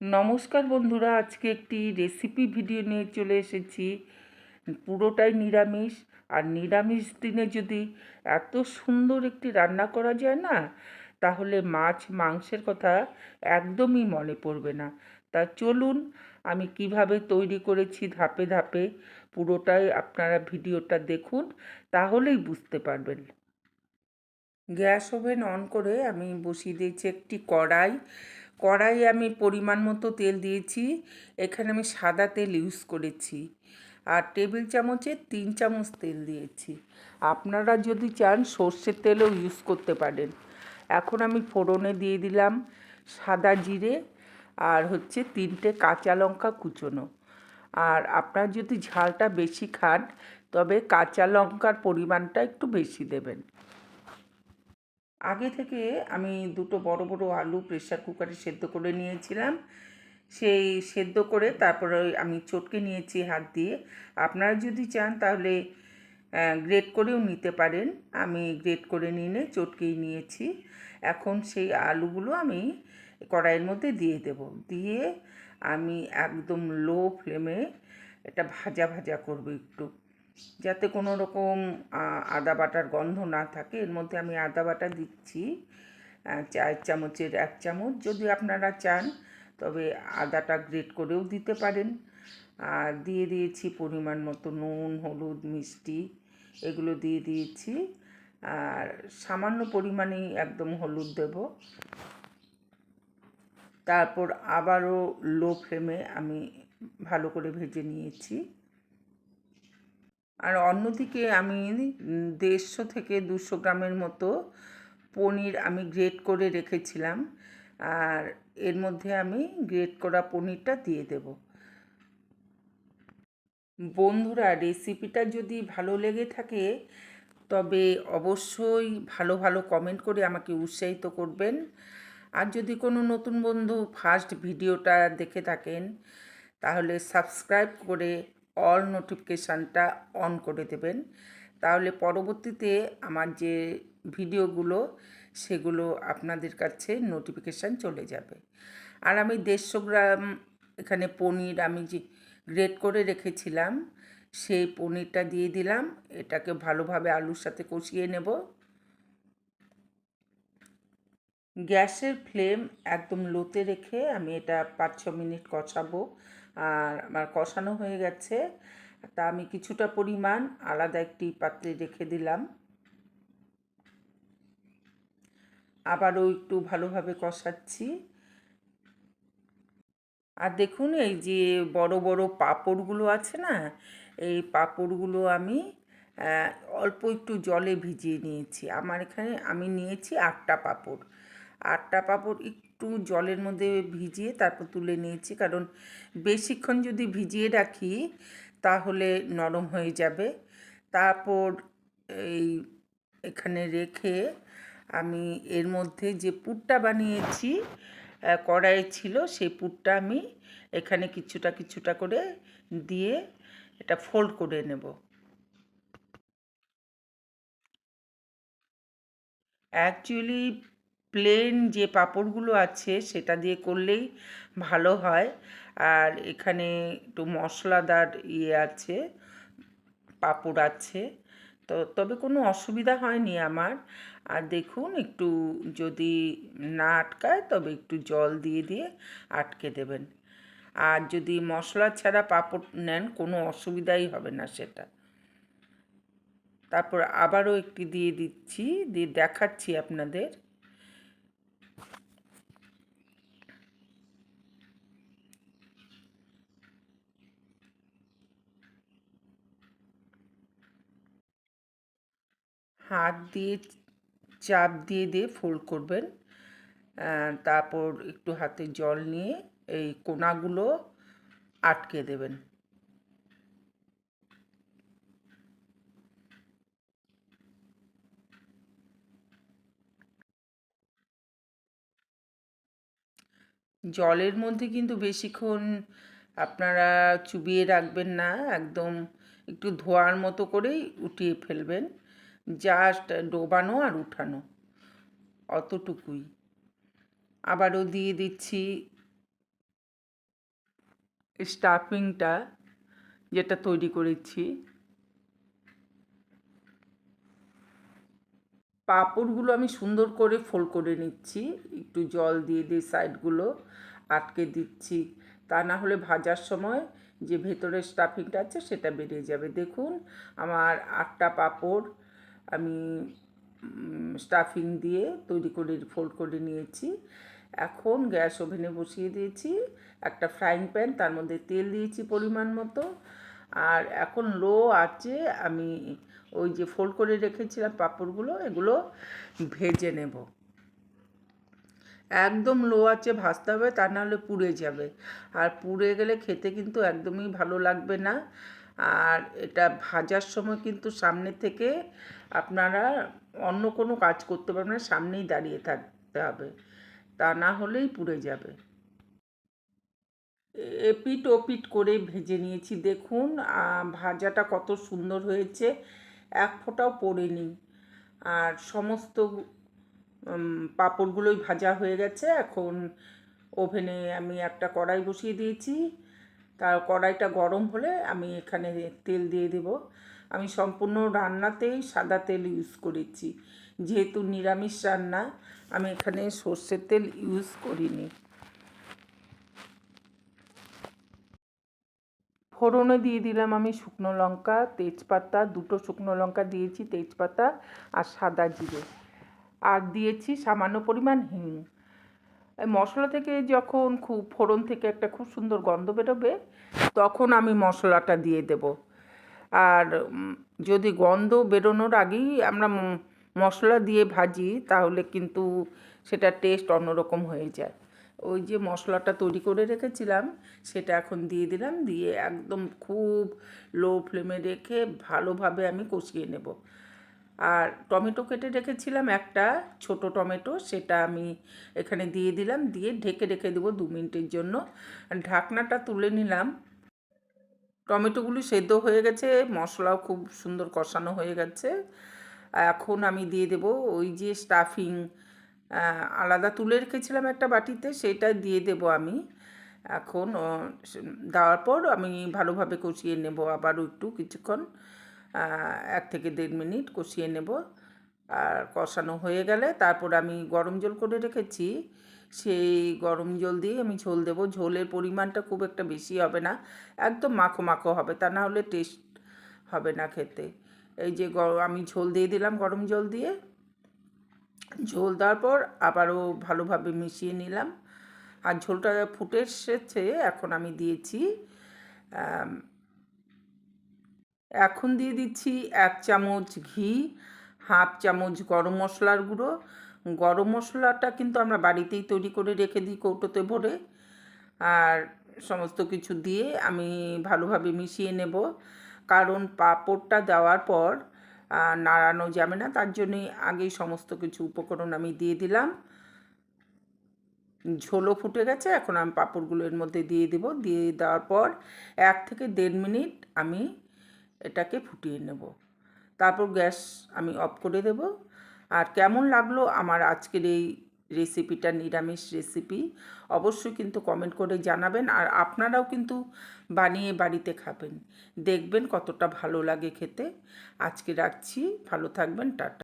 নমস্কার বন্ধুরা, আজকে একটি রেসিপি ভিডিও নিয়ে চলে এসেছি। পুরোটাই নিরামিষ, আর নিরামিষ দিনে যদি এত সুন্দর একটি রান্না করা যায় না, তাহলে মাছ, মাংসের কথা একদমই মনে পড়বে না। তা চলুন, আমি কীভাবে তৈরি করেছি ধাপে ধাপে পুরোটাই আপনারা ভিডিওটা দেখুন, তাহলেই বুঝতে পারবেন। গ্যাস ওভেন অন করে আমি বসিয়ে দিয়েছি একটি কড়াই। কড়াই আমি পরিমাণ মতো তেল দিয়েছি। এখানে আমি সাদা তেল ইউজ করেছি। আর টেবিল চামচে তিন চামচ তেল দিয়েছি। আপনারা যদি চান সর্ষের তেলও ইউজ করতে পারেন। এখন আমি ফোড়নে দিয়ে দিলাম সাদা জিরে আর হচ্ছে তিনটে কাঁচা লঙ্কা কুচোনো। আর আপনারা যদি ঝালটা বেশি খান, তবে কাঁচা লঙ্কার পরিমাণটা একটু বেশি দেবেন। আগে থেকে আমি দুটো বড় বড় আলু প্রেশার কুকারে সেদ্ধ করে নিয়েছিলাম। সেই সেদ্ধ করে তারপরে আমি চটকে নিয়েছি হাত দিয়ে। আপনারা যদি চান তাহলে গ্রেট করেও নিতে পারেন। আমি গ্রেট করে নিয়ে চটকেই নিয়েছি। এখন সেই আলুগুলো আমি কড়াইয়ের মধ্যে দিয়ে দেব। দিয়ে আমি একদম লো ফ্লেমে এটা ভাজা ভাজা করব একটু। যাতে কোনো রকম আদা বাটার গন্ধ না থাকে। এর মধ্যে আমি আদা বাটা দিচ্ছি চার চামচের এক চামচ। যদি আপনারা চান, তবে আদাটা গ্রেট করেও দিতে পারেন। আর দিয়ে দিয়েছি পরিমাণ মতো নুন, হলুদ, মিষ্টি, এগুলো দিয়ে দিয়েছি। আর সামান্য পরিমাণেই একদম হলুদ দেব। তারপর আবারও লো ফ্লেমে আমি ভালো করে ভেজে নিয়েছি। আর অন্যদিকে আমি দেড়শো থেকে দুশো গ্রামের মতো পনির আমি গ্রেট করে রেখেছিলাম। আর এর মধ্যে আমি গ্রেট করা পনিরটা দিয়ে দেব। বন্ধুরা, রেসিপিটা যদি ভালো লেগে থাকে, তবে অবশ্যই ভালো ভালো কমেন্ট করে আমাকে উৎসাহিত করবেন। আর যদি কোনো নতুন বন্ধু ফার্স্ট ভিডিওটা দেখে থাকেন, তাহলে সাবস্ক্রাইব করে অল নোটিফিকেশানটা অন করে দেবেন। তাহলে পরবর্তীতে আমার যে ভিডিওগুলো, সেগুলো আপনাদের কাছে নোটিফিকেশান চলে যাবে। আর আমি দেড়শো গ্রাম এখানে পনির আমি যে গ্রেট করে রেখেছিলাম, সেই পনিরটা দিয়ে দিলাম। এটাকে ভালোভাবে আলুর সাথে কষিয়ে নেব। গ্যাসের ফ্লেম একদম লোতে রেখে আমি এটা পাঁচ ছ মিনিট কষাবো। আর আমার কষানো হয়ে গেছে। তা আমি কিছুটা পরিমাণ আলাদা একটি পাত্রে রেখে দিলাম। আবারও একটু ভালোভাবে কষাচ্ছি। আর দেখুন, এই যে বড় বড় পাঁপড়গুলো আছে না, এই পাঁপড়গুলো আমি অল্প একটু জলে ভিজিয়ে নিয়েছি। আমার এখানে, আমি নিয়েছি আটটা পাঁপড়। আটটা পাঁপড় একটু জলের মধ্যে ভিজিয়ে তারপর তুলে নিয়েছি। কারণ বেশিক্ষণ যদি ভিজিয়ে রাখি তাহলে নরম হয়ে যাবে। তারপর এই এখানে রেখে আমি এর মধ্যে যে পুরটা বানিয়েছি কড়াইয়ে ছিল সেই পুরটা আমি এখানে কিছুটা কিছুটা করে দিয়ে এটা ফোল্ড করে নেব। অ্যাকচুয়ালি প্লেন যে পাঁপড়গুলো আছে সেটা দিয়ে করলেই ভালো হয়। আর এখানে একটু মশলাদার ইয়ে আছে, পাঁপড় আছে। তো তবে কোনো অসুবিধা হয়নি আমার। আর দেখুন, একটু যদি না আটকায় তবে একটু জল দিয়ে দিয়ে আটকে দেবেন। আর যদি মশলা ছাড়া পাঁপড় নেন, কোনো অসুবিধাই হবে না সেটা। তারপর আবারও একটি দিয়ে দিচ্ছি, দিয়ে দেখাচ্ছি আপনাদের। হাত দিয়ে, চাপ দিয়ে দিয়ে ফোল্ড করবেন। তারপর একটু হাতে জল নিয়ে এই কোনাগুলো আটকে দেবেন। জলের মধ্যে কিন্তু বেশিক্ষণ আপনারা চুবিয়ে রাখবেন না, একদম একটু ধোয়ার মতো করেই উঠিয়ে ফেলবেন। জাস্ট ডোবানো আর উঠানো, অতটুকুই। আবারও দিয়ে দিচ্ছি স্টাফিংটা যেটা তৈরি করেছি। পাঁপড়গুলো আমি সুন্দর করে ফোল্ড করে নিচ্ছি, একটু জল দিয়ে দিয়ে সাইডগুলো আটকে দিচ্ছি। তা না হলে ভাজার সময় যে ভেতরের স্টাফিংটা আছে সেটা বেরিয়ে যাবে। দেখুন, আমার আটটা পাঁপড় আমি স্টাফিং দিয়ে তৈরি করে ফোল্ড করে নিয়েছি। এখন গ্যাস ওভেনে বসিয়ে দিয়েছি। একটা ফ্রাইং প্যান তার মধ্যে তেল দিয়েছি পরিমাণ মতো। আর এখন লো আছে আমি ওই যে ফোল্ড করে রেখেছিলাম পাঁপড়গুলো, এগুলো ভেজে নেব। একদম লো আছে ভাজতে হবে, তা নাহলে পুড়ে যাবে। আর পুড়ে গেলে খেতে কিন্তু একদমই ভালো লাগবে না। আর এটা ভাজার সময় কিন্তু সামনে থেকে আপনারা অন্য কোনো কাজ করতে পারবেন না, সামনেই দাঁড়িয়ে থাকতে হবে। তা না হলেই পুড়ে যাবে। এপিট ওপিট করে ভেজে নিয়েছি। দেখুন ভাজাটা কত সুন্দর হয়েছে। এক ফোঁটাও পড়েনি। আর সমস্ত পাঁপড়গুলোই ভাজা হয়ে গেছে। এখন ওভেনে আমি একটা কড়াই বসিয়ে দিয়েছি। তার কড়াইটা গরম হলে আমি এখানে তেল দিয়ে দেব। আমি সম্পূর্ণ রান্নাতেই সাদা তেল ইউজ করেছি। যেহেতু নিরামিষ রান্না, আমি এখানে সর্ষের তেল ইউজ করিনি। ফোড়নে দিয়ে দিলাম আমি শুকনো লঙ্কা, তেজপাতা, দুটো শুকনো লঙ্কা দিয়েছি, তেজপাতা আর সাদা জিরে। আর দিয়েছি সামান্য পরিমাণ হিং। মশলা থেকে যখন খুব ফোড়ন থেকে একটা খুব সুন্দর গন্ধ বেরোবে, তখন আমি মশলাটা দিয়ে দেব। আর যদি গন্ধ বেরোনোর আগেই আমরা মশলা দিয়ে ভাজি, তাহলে কিন্তু সেটা টেস্ট অন্যরকম হয়ে যায়। ওই যে মশলাটা তৈরি করে রেখেছিলাম, সেটা এখন দিয়ে দিলাম, দিয়ে একদম খুব লো ফ্লেমে রেখে ভালোভাবে আমি কষিয়ে নেব। আর টমেটো কেটে রেখেছিলাম একটা ছোট টমেটো, সেটা আমি এখানে দিয়ে দিলাম, দিয়ে ঢেকে রেখে দেবো দু মিনিটের জন্য। ঢাকনাটা তুলে নিলাম। টমেটোগুলি সেদ্ধ হয়ে গেছে, মশলাও খুব সুন্দর কষানো হয়ে গেছে। এখন আমি দিয়ে দেব ওই যে স্টাফিং আলাদা তুলে রেখেছিলাম একটা বাটিতে, সেটা দিয়ে দেব আমি। এখন দেওয়ার পর আমি ভালোভাবে কষিয়ে নেব আবারও একটু কিছুক্ষণ। এক থেকে দেড় মিনিট কষিয়ে নেব। আর কষানো হয়ে গেলে তারপর আমি গরম জল করে রেখেছি। সেই গরম জল দিয়ে আমি ঝোল দেবো। ঝোলের পরিমাণটা খুব একটা বেশি হবে না। একদম মাখো মাখো হবে। তা না হলে টেস্ট হবে না খেতে। এই যে আমি ঝোল দিয়ে দিলাম গরম জল দিয়ে। ঝোল দেওয়ার পর আবারও ভালোভাবে মিশিয়ে নিলাম। আর ঝোলটা ফুটে এসেছে, এখন আমি দিয়েছি এখন দিয়ে দিচ্ছি এক চামচ ঘি, হাফ চামচ গরম মশলার গুঁড়ো। গরম মশলাটা কিন্তু আমরা বাড়িতেই তৈরি করে রেখে দিই কৌটোতে ভরে। আর সমস্ত কিছু দিয়ে আমি ভালোভাবে মিশিয়ে নেব। কারণ পাঁপড়টা দেওয়ার পর নাড়ানো যাবে না। তার জন্যই আগেই সমস্ত কিছু উপকরণ আমি দিয়ে দিলাম। ঝোলও ফুটে গেছে। এখন আমি পাঁপড়গুলো এর মধ্যে দিয়ে দেব। দিয়ে দেওয়ার পর এক থেকে দেড় মিনিট আমি এটাকে ফুটিয়ে নেব। তারপর গ্যাস আমি অফ করে দেব। আর কেমন লাগল আমার আজকের এই রেসিপিটা, নিরামিষ রেসিপি, অবশ্যই কিন্তু কমেন্ট করে জানাবেন। আর আপনারাও কিন্তু বানিয়ে বাড়িতে খাবেন। দেখবেন কতটা ভালো লাগে খেতে। আজকে রাখছি। ভালো থাকবেন। টাটা।